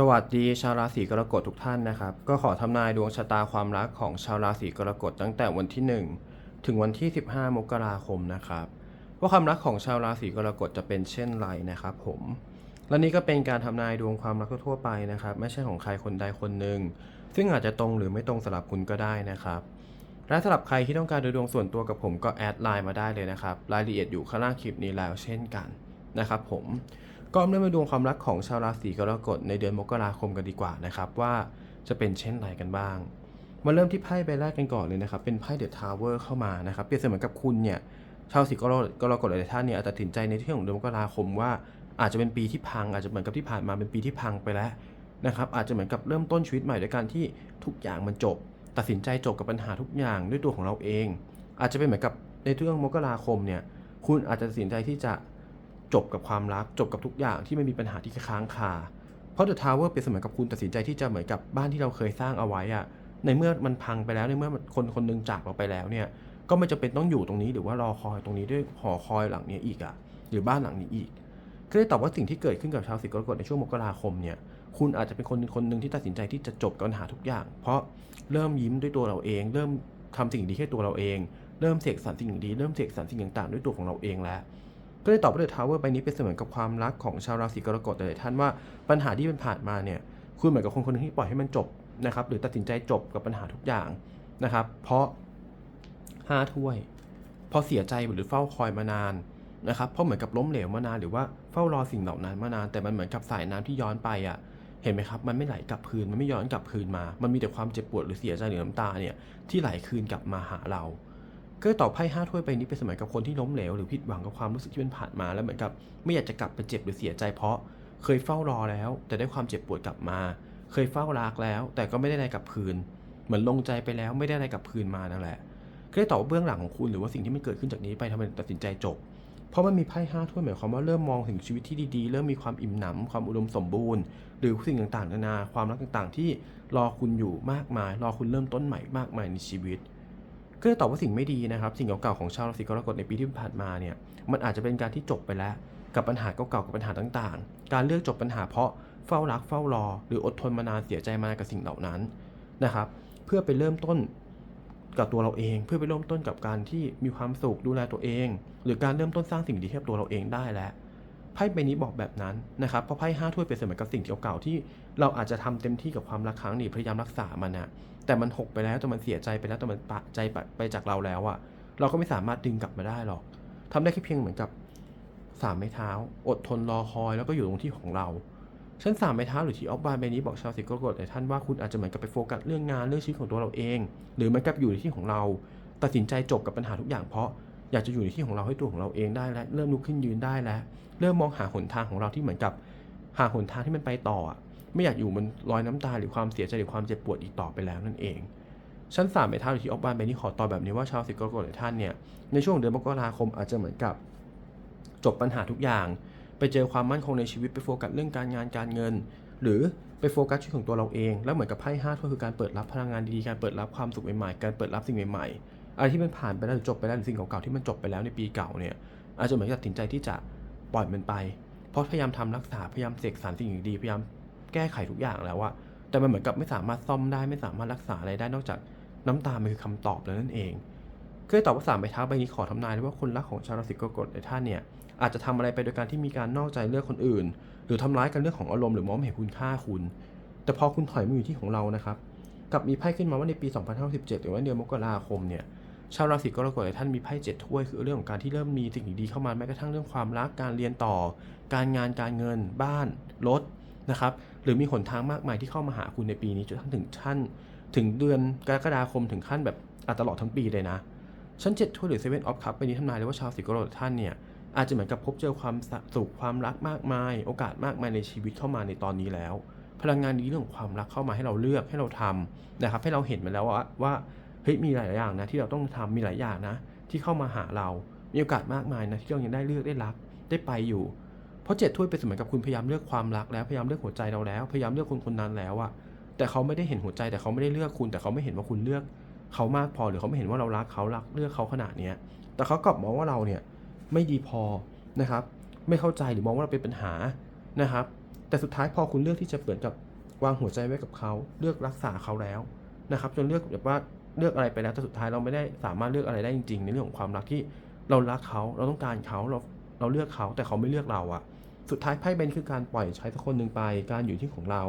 สวัสดีชาวราศีกรกฎทุกท่านนะครับ ก็ขอทำนายดวงชะตาความรักของชาวราศีกรกฎตั้งแต่วันที่ 1 ถึงวันที่ 15 มกราคมนะครับ ว่าความรักของชาวราศีกรกฎจะเป็นเช่นไรนะครับ ผม และนี่ก็เป็นการทำนายดวงความรักทั่วไปนะครับ ไม่ใช่ของใครคนใดคนหนึ่งซึ่งอาจจะตรงหรือไม่ตรงสำหรับคุณก็ได้นะครับ และสำหรับใครที่ต้องการดูดวงส่วนตัวกับผมก็แอดไลน์มาได้เลยนะครับ รายละเอียดอยู่ข้างล่างคลิปนี้แล้วเช่นกันนะครับ ผม ก็เริ่มมาดวงความรักของชาวราศีกรกฎในเดือนมกราคมกันดีกว่านะครับว่าจะเป็นเช่นไรกันบ้าง มาเริ่มที่ไพ่ใบแรกกันก่อนเลยนะครับเป็นไพ่เดอะทาวเวอร์เข้ามานะครับเปรียบเสมือนกับคุณเนี่ยชาวราศีกรกฎกรกฎหลายท่านเนี่ยอาจจะตัดสินใจในที่ของเดือนมกราคมว่าอาจจะเป็นปีที่พัง อาจจะเหมือนกับที่ผ่านมาเป็นปีที่พังไปแล้วนะครับอาจจะเหมือนกับเริ่มต้นชีวิตใหม่ด้วยการที่ทุกอย่างมันจบ ตัดสินใจจบกับปัญหาทุกอย่างด้วยตัวของเราเอง อาจจะเป็นเหมือนกับในเรื่องมกราคมเนี่ยคุณอาจจะตัดสินใจที่จะ จบกับความรักจบกับทุกอย่างที่ไมันมีปัญหาที่ค้างคา เพราะเดอะทาวเวอร์เปรียบเสมือนกับคุณตัดสินใจที่จะเหมือนกับบ้านที่เราเคยสร้างเอาไว้อะในเมื่อมันพังไปแล้วในเมื่อคนคนหนึงจากเราไปแล้วเนี่ยก็ไม่จำเป็นต้องอยู่ตรงนี้หรือว่ารอคอยตรงนี้ด้วยหอคอยหลังนี้อีกอะหรือบ้านหลังนี้อีกก็เลยตอบว่าสิ่งที่เกิดขึ้นกับชาวสิงห์กรกฎในช่วงมกราคมเนี่ยคุณอาจจะเป็นคนคนหนึ่งที่ตัดสินใจที่จะจบกับปัญหาทุกอย่าง เพราะเริ่มยิ้มด้วยตัวเราเอง เริ่มทำสิ่งดีให้ตัวเราเอง เริ่มเสกสรรสิ่งดี เริ่มเสกสรรสิ่งต่างๆ ด้วยตัวของเราเองแล้ว ก็เลยตอบว่าเดอะทาวเวอร์ใบนี้เป็นเสมือนกับความรักของชาวราศีกรกฎหลายท่านว่าปัญหาที่มันผ่านมาเนี่ยคุณเหมือนกับคนคนหนึงที่ปล่อยให้มันจบนะครับหรือตัดสินใจจบกับปัญหาทุกอย่างนะครับ เพราะห้าถ้วย พอเสียใจหรือเฝ้าคอยมานานนะครับเพราะเหมือนกับล้มเหลวมานานหรือว่าเฝ้ารอสิ่งเหล่านั้นมานาน แต่มันเหมือนกับสายน้ำที่ย้อนไปอะเห็นไหมครับ มันไม่ไหลกลับคืน มันไม่ย้อนกลับคืนมา มันมีแต่ความเจ็บปวดหรือเสียใจหรือน้ำตาเนี่ยที่ไหลคืนกลับมาหาเรา ก็ตอบไพ่ห้าถ้วยไปนี้เป็นสมัยกับคนที่ล้มเหลวหรือผิดหวังกับความรู้สึกที่มันผ่านมาแล้วเหมือนกับไม่อยากจะกลับไปเจ็บหรือเสียใจเพราะเคยเฝ้ารอแล้ว แต่ได้ความเจ็บปวดกลับมา เคยเฝ้ารักแล้ว แต่ก็ไม่ได้อะไรกลับคืน เหมือนลงใจไปแล้วไม่ได้อะไรกลับคืนมานั่นแหละก็เลยตอบว่าเบื้องหลังของคุณหรือว่าสิ่งที่มันเกิดขึ้นจากนี้ไปทำไมตัดสินใจจบ เพราะมันมีไพ่ห้าถ้วยหมายความว่าเริ่มมองถึงชีวิตที่ดีๆ เริ่มมีความอิ่มหนำความอุดมสมบูรณ์ หรือสิ่งต่างๆนานาความรักต่างๆ ที่รอคุณอยู่มากมาย รอคุณเริ่มต้นใหม่มากมายในชีวิต ก็เลยตอบว่าสิ่งไม่ดีนะครับ สิ่งเก่าๆของชาวราศีกรกฎในปีที่ผ่านมาเนี่ยมันอาจจะเป็นการที่จบไปแล้ว กับปัญหาเก่าๆกับปัญหาต่างๆ การเลือกจบปัญหาเพราะเฝ้ารักเฝ้ารอ หรืออดทนมานานเสียใจมานานกับสิ่งเหล่านั้นนะครับ เพื่อไปเริ่มต้นกับตัวเราเอง เพื่อไปเริ่มต้นกับการที่มีความสุขดูแลตัวเอง หรือการเริ่มต้นสร้างสิ่งดีให้กับตัวเราเองได้แล้วไพ่ใบนี้บอกแบบนั้นนะครับเพราะไพ่ห้าถ้วยเป็นเสมือนกับสิ่งเก่าๆที่เราอาจจะทำเต็มที่กับความรักครั้งนี้พยายามรักษามันนะ แต่มันหกไปแล้วแต่มันเสียใจไปแล้วแต่มันปะใจไปจากเราแล้วอะเราก็ไม่สามารถดึงกลับมาได้หรอกทำได้แค่เพียงเหมือนกับสามไม้เท้า อดทนรอคอยแล้วก็อยู่ตรงที่ของเราชั้นสามไม้เท้าหรือที่ออฟบานใบนี้บอกชาวสิงห์กรกฎหลายท่านว่าคุณอาจจะเหมือนกับไปโฟกัสเรื่องงานเรื่องชีวิตของตัวเราเอง หรือเหมือนกับอยู่ในที่ของเรา ตัดสินใจจบกับปัญหาทุกอย่างเพราะอยากจะอยู่ในที่ของเราให้ตัวของเราเองได้และเริ่มลุกขึ้นยืนได้แล้ว เริ่มมองหาหนทางของเราที่เหมือนกับ หาหนทางที่มันไปต่ออะ ไม่อยากอยู่บนรอยน้ำตาหรือความเสียใจหรือความเจ็บปวดอีกต่อไปแล้วนั่นเอง ชั้นสามไม้ท้าที่ออฟบานใบนี้ขอตอบแบบนี้ว่าชาวสิงห์กรกฎหลายท่านเนี่ยในช่วงเดือนมกราคมอาจจะเหมือนกับ จบปัญหาทุกอย่าง ไปเจอความมั่นคงในชีวิตไปโฟกัสเรื่องการงานการเงิน หรือไปโฟกัสชีวิตของตัวเราเอง แล้วเหมือนกับไพ่ห้าถ้วยคือการเปิดรับพลังงานดีๆการเปิดรับความสุขใหม่ๆการเปิดรับสิ่งใหม่ๆอะไรที่มันผ่านไปแล้วหรือจบไปแล้วหรือสิ่งเก่าๆที่มันจบไปแล้วในปีเก่าเนี่ยอาจจะเหมือนกับตัดสินใจที่จะปล่อยมันไป เพราะพยายามทำรักษาพยายามเสกสรรสิ่งดีพยายาม แก้ไขทุกอย่างแล้วอะแต่มันเหมือนกับไม่สามารถซ่อมได้ไม่สามารถรักษาอะไรได้นอกจากน้ำตามันคือคำตอบแล้วนั่นเองก็เลยตอบว่าสามใบเท้าใบนี้ขอทำนายได้ว่าคนรักของชาวราศีกรกฎในท่านเนี่ยอาจจะทำอะไรไปโดยการที่มีการนอกใจเลือกคนอื่น หรือทำร้ายกันเรื่องของอารมณ์หรือมองไม่เห็นคุณค่าคุณ แต่พอคุณถอยมาอยู่ที่ของเรานะครับกับมีไพ่ขึ้นมาว่าในปี 2017 หรือว่าเดือนมกราคมเนี่ยชาวราศีกรกฎในท่านมีไพ่เจ็ดถ้วยคือเรื่องของการที่เริ่มมีสิ่งดีๆเข้ามาแม้กระทั่งเรื่องความรักการเรียนต่อ การงานการเงิน บ้านรถนะครับ รือมีหนทางมากมายที่เข้ามาหาคุณในปีนี้จนทั่งถึงชั้นถึงเดือนกรกฎาคมถึงขั้นแบบอะตลอดทั้งปีเลยนะชั้นเจ็ดถ้วยหรือเซเว่นออฟคัพไปนี้ทำนายเลยว่าชาวสิงห์กรท่านเนี่ยอาจจะเหมือนกับพบเจอความสุขความรักมากมาย โอกาสมากมายในชีวิตเข้ามาในตอนนี้แล้ว พลังงานดีเรื่องความรักเข้ามาให้เราเลือกให้เราทำนะครับ ให้เราเห็นมาแล้วว่าว่าเฮ้ยมีหลายอย่างนะที่เราต้องทำมีหลายอย่างนะ ที่เข้ามาหาเรา มีโอกาสมากมายนะที่เรายังได้เลือกได้รักได้ไปอยู่ เพราะเจ็ดถ้วยเป็นเหมือนกับคุณพยายามเลือกความรักแล้วพยายามเลือกหัวใจเราแล้ว พยายามเลือกคนคนนั้นแล้วอะแต่เขาไม่ได้เห็นหัวใจแต่เขาไม่ได้เลือกคุณ แต่เขาไม่เห็นว่าคุณเลือกเขามากพอหรือเขาไม่เห็นว่าเรารักเขารักเลือกเขาขนาดเนี้ยแต่เขากลับมองว่าเราเนี่ยไม่ดีพอนะครับ ไม่เข้าใจหรือมองว่าเราเป็นปัญหานะครับ แต่สุดท้ายพอคุณเลือกที่จะเปิดกับวางหัวใจไว้กับเขาเลือกรักษาเขาแล้วนะครับ จนเลือกแบบว่าเลือกอะไรไปแล้วแต่สุดท้ายเราไม่ได้สามารถเลือกอะไรได้จริง ๆ ในเรื่องของความรักที่เรารักเขาเราต้องการเขาเราเราเลือกเขาแต่เขาไม่เลือกเราอะ สุดท้ายไพ่เบนคือการปล่อยใช้สักคนหนึ่งไป การอยู่ที่ของเรา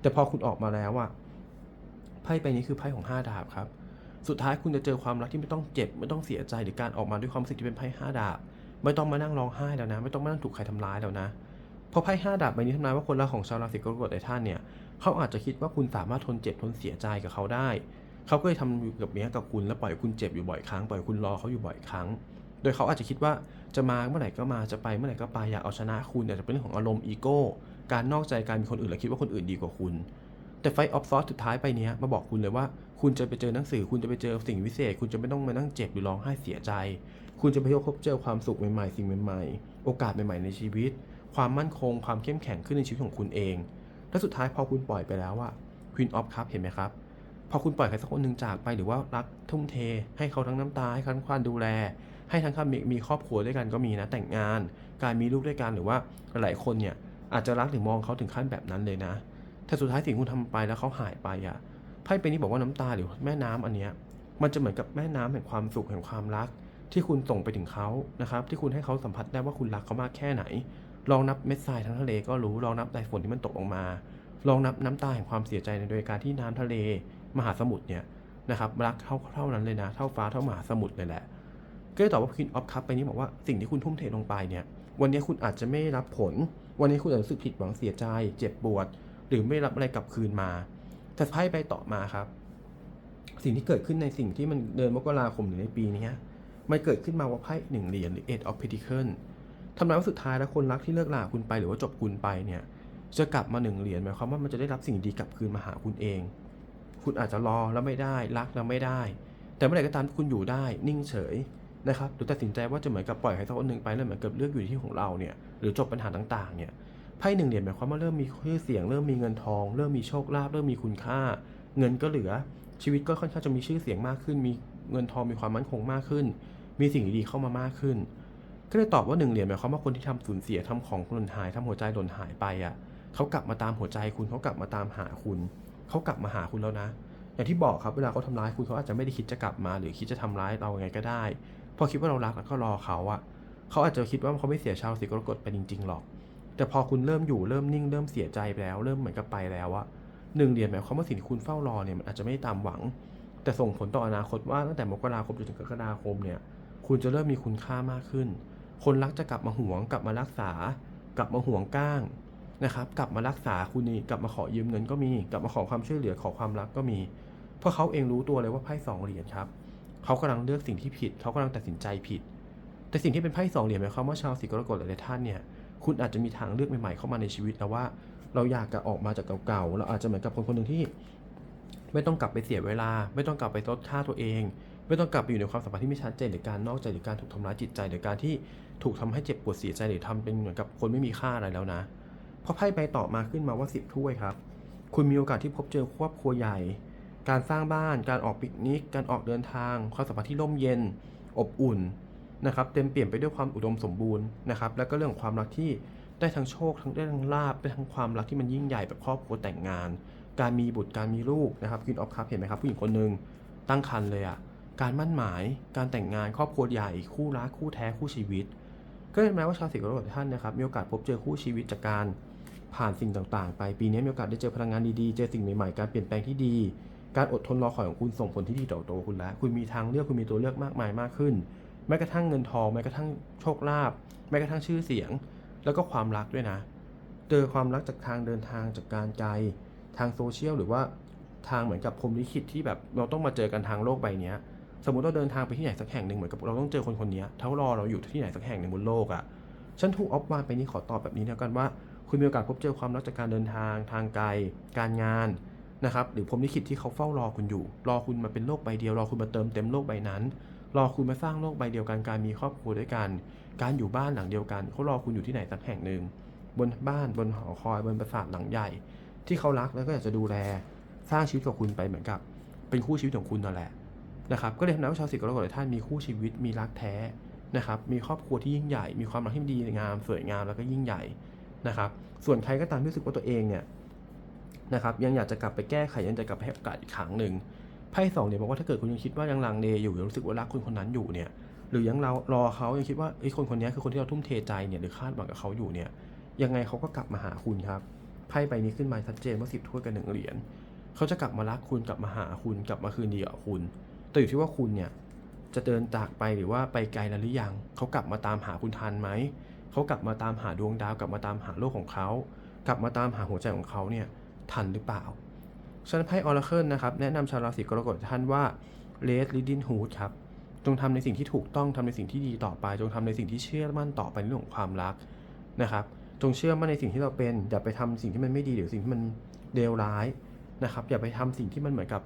แต่พอคุณออกมาแล้วอะไพ่ใบนี้คือไพ่ของห้าดาบครับ สุดท้ายคุณจะเจอความรักที่ไม่ต้องเจ็บ ไม่ต้องเสียใจหรือการออกมาด้วยความรู้สึกที่เป็นไพ่ห้าดาบ ไม่ต้องมานั่งร้องไห้แล้วนะ ไม่ต้องมานั่งถูกใครทำร้ายแล้วนะเพราะไพ่ห้าดาบใบนี้ทำนายว่าคนรักของชาวราศีกรกฎในท่านเนี่ยเขาอาจจะคิดว่าคุณสามารถทนเจ็บทนเสียใจกับเขาได้ เขาก็เลยทำอยู่กับเนี้ยกับคุณแล้วปล่อยคุณเจ็บอยู่บ่อยครั้งปล่อยคุณรอเขาอยู่บ่อยครั้ง โดยเขาอาจจะคิดว่าจะมาเมื่อไหร่ก็มาจะไปเมื่อไหร่ก็ไปอยากเอาชนะคุณแต่จะเป็นเรื่องของอารมณ์อีโก้การนอกใจการมีคนอื่นและคิดว่าคนอื่นดีกว่าคุณ แต่ไฟออฟซอสสุดท้ายไปเนี้ยมาบอกคุณเลยว่าคุณจะไปเจอหนังสือ คุณจะไปเจอสิ่งวิเศษ คุณจะไม่ต้องมานั่งเจ็บหรือร้องไห้เสียใจ คุณจะไปพบเจอความสุขใหม่ๆ สิ่งใหม่ๆ โอกาสใหม่ๆในชีวิต ความมั่นคง ความเข้มแข็งขึ้นในชีวิตของคุณเอง และสุดท้ายพอคุณปล่อยไปแล้วอะ Queen of Cup เห็นไหมครับ พอคุณปล่อยใครสักคนหนึ่งจากไปหรือว่ารักทุ่มเท ให้เขาทั้งน้ำตาให้เขาทั้งความดูแล ให้ทั้งคำมีมีครอบครัวด้วยกันก็มีนะแต่งงาน การมีลูกด้วยกันหรือว่าหลายคนเนี่ยอาจจะรักหรือมองเขาถึงขั้นแบบนั้นเลยนะ แต่สุดท้ายสิ่งคุณทำไปแล้วเขาหายไปอะไพ่เป็นนี้บอกว่าน้ำตาหรือแม่น้ำอันเนี้ยมันจะเหมือนกับแม่น้ำแห่งความสุขแห่งความรัก ที่คุณส่งไปถึงเขานะครับที่คุณให้เขาสัมผัสได้ว่าคุณรักเขามากแค่ไหน ลองนับเม็ดทรายทั้งทะเลก็รู้ลองนับสายฝนที่มันตกลงมา ลองนับน้ำตาแห่งความเสียใจในโดยการที่น้ำทะเล มหาสมุทรเนี่ยนะครับรักเท่าเท่านั้นเลยนะ เท่าฟ้าเท่ามหาสมุทรเลยแหละ ก็เลยตอบว่า Queen of Cup ไปนี้บอกว่าสิ่งที่คุณทุ่มเทลงไปเนี่ย วันนี้คุณอาจจะไม่รับผล วันนี้คุณอาจจะรู้สึกผิดหวังเสียใจ เจ็บปวด หรือไม่รับอะไรกลับคืนมา แต่ไพ่ไปต่อมาครับ สิ่งที่เกิดขึ้นในสิ่งที่มันเดือนมกราคมหรือในปีนี้มันเกิดขึ้นมาว่าไพ่หนึ่งเหรียญหรือ Eight of Pentacles ทำนายว่าสุดท้ายแล้วคนรักที่เลิกลาคุณไปหรือว่าจบคุณไปเนี่ยจะกลับมาหนึ่งเหรียญหมายความว่ามันจะได้รับสิ่งดีกลับคืนมาหาคุณเอง คุณอาจจะรอแล้วไม่ได้รักแล้วไม่ได้ แต่เมื่อไหร่ก็ตามที่คุณอยู่ได้ นิ่งเฉย นะครับหรือตัดสินใจว่าจะเหมือนกับปล่อยใครสักคนหนึ่งไปแล้วเหมือนกับเลือกอยู่ที่ของเราเนี่ยหรือจบปัญหาต่างๆเนี่ยไพ่หนึ่งเหรียญหมายความว่าเริ่มมีชื่อเสียง เริ่มมีเงินทอง เริ่มมีโชคลาภเริ่มมีคุณค่า เงินก็เหลือชีวิตก็ค่อนข้างจะมีชื่อเสียงมากขึ้น มีเงินทองมีความมั่นคงมากขึ้น มีสิ่งดีๆเข้ามามากขึ้น ก็เลยตอบว่าหนึ่งเหรียญหมายความว่าคนที่ทำสูญเสียทำของหล่นหายทำหัวใจหล่นหายไปอะเขากลับมาตามหัวใจคุณเขากลับมาตามหาคุณเขากลับมาหาคุณแล้วนะ อย่างที่บอกครับเวลาเขาทำร้ายคุณเขาอาจจะไม่ได้คิดจะกลับมา หรือคิดจะทำร้ายเราไงก็ได้ พอคิดว่าเรารักแล้วก็รอเขาอะเขาอาจจะคิดว่าเขาไม่เสียชาวสีกรกฎไปจริงๆหรอก แต่พอคุณเริ่มอยู่เริ่มนิ่งเริ่มเสียใจไปแล้ว เริ่มเหมือนกับไปแล้วอะหนึ่งเดือนหมายความว่าสิ่งที่คุณเฝ้ารอเนี่ยมันอาจจะไม่ตามหวัง แต่ส่งผลต่ออนาคตว่าตั้งแต่มกราคมจนถึงกรกฎาคมเนี่ยคุณจะเริ่มมีคุณค่ามากขึ้น คนรักจะกลับมาหวง กลับมารักษา กลับมาห่วงก้างนะครับกลับมารักษาคุณนี่กลับมาขอยืมเงินก็มี กลับมาขอความช่วยเหลือขอความรักก็มี เพราะเขาเองรู้ตัวเลยว่าไพ่สองเหรียญครับ เขากำลังเลือกสิ่งที่ผิด เขากำลังตัดสินใจผิด แต่สิ่งที่เป็นไพ่สองเหรียญหมายความว่าชาวสีกรกฎหลายท่านเนี่ย คุณอาจจะมีทางเลือกใหม่ๆเข้ามาในชีวิตแล้วว่า เราอยากจะออกมาจากเก่าๆ เราอาจจะเหมือนกับคนคนหนึ่งที่ ไม่ต้องกลับไปเสียเวลา ไม่ต้องกลับไปลดค่าตัวเอง ไม่ต้องกลับไปอยู่ในความสัมพันธ์ที่ไม่ชัดเจนหรือการนอกใจหรือการถูกทำร้ายจิตใจหรือการที่ถูกทำให้เจ็บปวดเสียใจหรือทำเป็นเหมือนกับคนไม่มีค่าอะไรแล้วนะพราะไพ่ใบต่อมาขึ้นมาว่าสิบถ้วยครับ คุณมีโอกาสที่พบเจอครอบครัวใหญ่ การสร้างบ้าน การออกปิกนิก การออกเดินทาง ความสัมพันธ์ที่ร่มเย็น อบอุ่นนะครับ เต็มเปี่ยมไปด้วยความอุดมสมบูรณ์นะครับ แล้วก็เรื่องของความรักที่ได้ทั้งโชค ทั้งได้ทั้งลาบได้ทั้งความรักที่มันยิ่งใหญ่แบบครอบครัวแต่งงาน การมีบุตร การมีลูกนะครับคินออฟคัพเห็นไหมครับผู้หญิงคนหนึ่งตั้งครรภ์เลยอะการมั่นหมาย การแต่งงาน ครอบครัวใหญ่ คู่รัก คู่แท้ คู่ชีวิต ก็เลยหมายว่าชาวสิงห์กรกฎท่านนะครับ มีโอกาสพบเจอคู่ชีวิตจากการผ่านสิ่งต่างๆ ไป ปีนี้มีโอกาสได้เจอพลังงานดีๆ เจอสิ่งใหม่ๆ การเปลี่ยนแปลงที่ดี การอดทนรอคอยของคุณส่งผลที่ดีต่อตัวคุณแล้ว คุณมีทางเลือกคุณมีตัวเลือกมากมายมากขึ้น แม้กระทั่งเงินทองแม้กระทั่งโชคลาภแม้กระทั่งชื่อเสียง แล้วก็ความรักด้วยนะ เจอความรักจากทางเดินทางจากการไกลทางโซเชียลหรือว่าทางเหมือนกับพรมลิขิตที่แบบเราต้องมาเจอกันทางโลกใบนี้สมมติเราเดินทางไปที่ไหนสักแห่งหนึ่งเหมือนกับเราต้องเจอคนคนนี้เท่ารอเราอยู่ที่ไหนสักแห่งหนึ่งบนโลกอะ่ะฉันถูกออฟวานไปนี้ขอตอบแบบนี้แล้วกันว่า คุณมีโอกาสพบเจอความรักจากการเดินทางทางไกล การงาน นะครับหรือพรมลิขิตที่เขาเฝ้ารอคุณอยู่ รอคุณมาเป็นโลกใบเดียว รอคุณมาเติมเต็มโลกใบนั้น รอคุณมาสร้างโลกใบเดียวกันการมีครอบครัวด้วยกัน การอยู่บ้านหลังเดียวกันเขารอคุณอยู่ที่ไหนสักแห่งหนึ่งบนบ้านบนหอคอยบนปราสาทหลังใหญ่ ที่เขารักแล้วก็อยากจะดูแล สร้างชีวิตกับคุณไปเหมือนกับ เป็นคู่ชีวิตของคุณนั่นแหละ นะครับก็เลยทำให้ชาวสิงห์กรกฎหลยท่านมีคู่ชีวิตมีรักแท้นะครับมีครอบครัวที่ยิ่งใหญ่ มีความรักที่ดีงามสวยงามแล้วก็ยิ่งใหญ่นะครับส่วนใครก็ตามที่รู้สึกว่าตัวเองเนี่ย นะครับยังอยากจะกลับไปแก้ไขยังจะกลับไปให้โอกาสอีกครั้งหนึ่งไพ่สองเนี่ยบอกว่าถ้าเกิดคุณยังคิดว่ายังลังเลอยู่ยังรู้สึกว่ารักคนคนนั้นอยู่เนี่ยหรือยังเรารอเขายังคิดว่าไอ้คนคนนี้คือคนที่เราทุ่มเทใจเนี่ยหรือคาดหวังกับเขาอยู่เนี่ยยังไงเขาก็กลับมาหาคุณครับไพ่ใบนี้ขึ้นมาชัดเจนว่าสิบถ้วยกับหนึ่งเหรียญเขาจะกลับมารักคุณกลับมาหาคุณกลับมาคืนดีกับคุณแต่อยู่ที่ว่าคุณเนี่ยจะเดินจากไปหรือว่าไปไกลแล้วหรือยังเขากลับมาตามหาคุณทันไหมเขากลับมาตามหาดวงดาวกลับมาตามหาโลกของเขา กลับมาตามหาหัวใจของเขาเนี่ย ทันหรือเปล่าฉันไพ่ออร์เคิลนะครับ แนะนำชาวราศีกรกฎท่านว่าเลสลิดินฮูดครับ จงทำในสิ่งที่ถูกต้องทำในสิ่งที่ดีต่อไป จงทำในสิ่งที่เชื่อมั่นต่อไปในเรื่องของความรักนะครับ จงเชื่อมั่นในสิ่งที่เราเป็น อย่าไปทำสิ่งที่มันไม่ดีหรือสิ่งที่มันเลวร้ายนะครับ อย่าไปทำสิ่งที่มันเหมือนกับ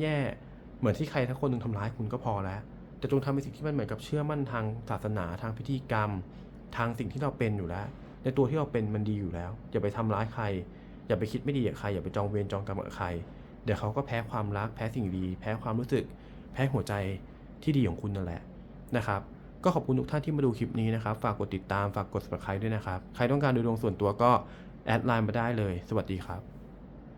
แย่ๆเหมือนที่ใครทั้งคนหนึ่งทำร้ายคุณก็พอแล้วแต่จงทำในสิ่งที่มันเหมือนกับเชื่อมั่นทางศาสนาทางพิธีกรรม ทางสิ่งที่เราเป็นอยู่แล้ว ในตัวที่เราเป็นมันดีอยู่แล้วอย่าไปทำร้ายใคร อย่าไปคิดไม่ดีกับใครอย่าไปจองเวรจองกรรมกับใคร เดี๋ยวเขาก็แพ้ความรักแพ้สิ่งดี แพ้ความรู้สึก แพ้หัวใจที่ดีของคุณนั่นแหละนะครับก็ขอบคุณทุกท่านที่มาดูคลิปนี้นะครับ ฝากกดติดตามฝากกด subscribe ด้วยนะครับ ใครต้องการดูดวงส่วนตัวก็แอดไลน์มาได้เลย สวัสดีครับ